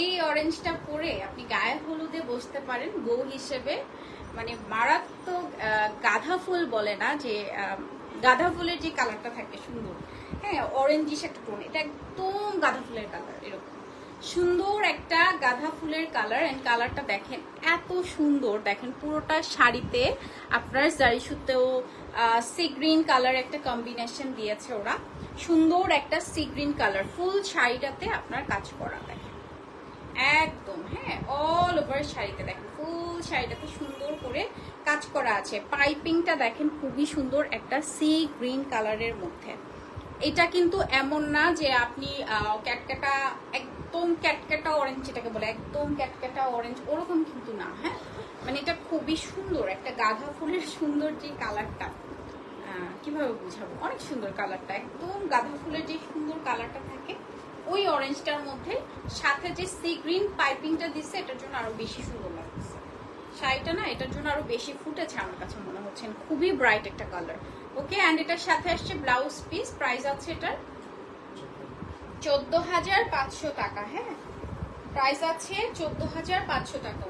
এই অরেঞ্জটা পরে আপনি গায়ে হলুদে বসতে পারেন বউ হিসেবে। মানে মারাত্মক গাঁদা ফুল বলে না যে গাঁদা ফুলের যে কালারটা থাকে সুন্দর। হ্যাঁ অরেঞ্জিস একটা টোন এটা একদম গাঁদা ফুলের কালার এরকম। সুন্দর একটা গাঁদা ফুলের কালার অ্যান্ড কালারটা দেখেন, এত সুন্দর। দেখেন পুরোটা শাড়িতে আপনার জারি সুতেও সি গ্রিন কালার একটা কম্বিনেশন দিয়েছে ওরা। সুন্দর একটা সি গ্রিন কালার ফুল শাড়িটাতে আপনার কাজ করা একদম হ্যাঁ অল ওভার শাড়িতে দেখেন ফুল শাড়িটাতে সুন্দর করে কাজ করা আছে। পাইপিংটা দেখেন, খুবই সুন্দর একটা সি গ্রিন কালারের মধ্যে। এটা কিন্তু এমন না যে আপনি ক্যাটকাটা একদম ক্যাটকাটা অরেঞ্জ যেটাকে বলে, একদম ক্যাটকাটা অরেঞ্জ ওরকম কিন্তু না হ্যাঁ? মানে এটা খুবই সুন্দর, একটা গাঁদা ফুলের সুন্দর যে কালারটা কীভাবে বুঝাবো? অনেক সুন্দর কালারটা একদম গাঁদা ফুলের যে সুন্দর কালারটা থাকে ওই অরেঞ্জটার মধ্যে সাথে যে সি গ্রিন পাইপিংটা দিচ্ছে এটার জন্য আরও বেশি সুন্দর লাগছে শাড়িটা না, এটার জন্য আরও বেশি ফুটেছে আমার কাছে মনে হচ্ছে। খুবই ব্রাইট একটা কালার ওকে অ্যান্ড এটার সাথে আসছে ব্লাউজ পিস প্রাইস আছে এটার চোদ্দ হাজার পাঁচশো টাকা হ্যাঁ? প্রাইস আছে চোদ্দ হাজার পাঁচশো টাকা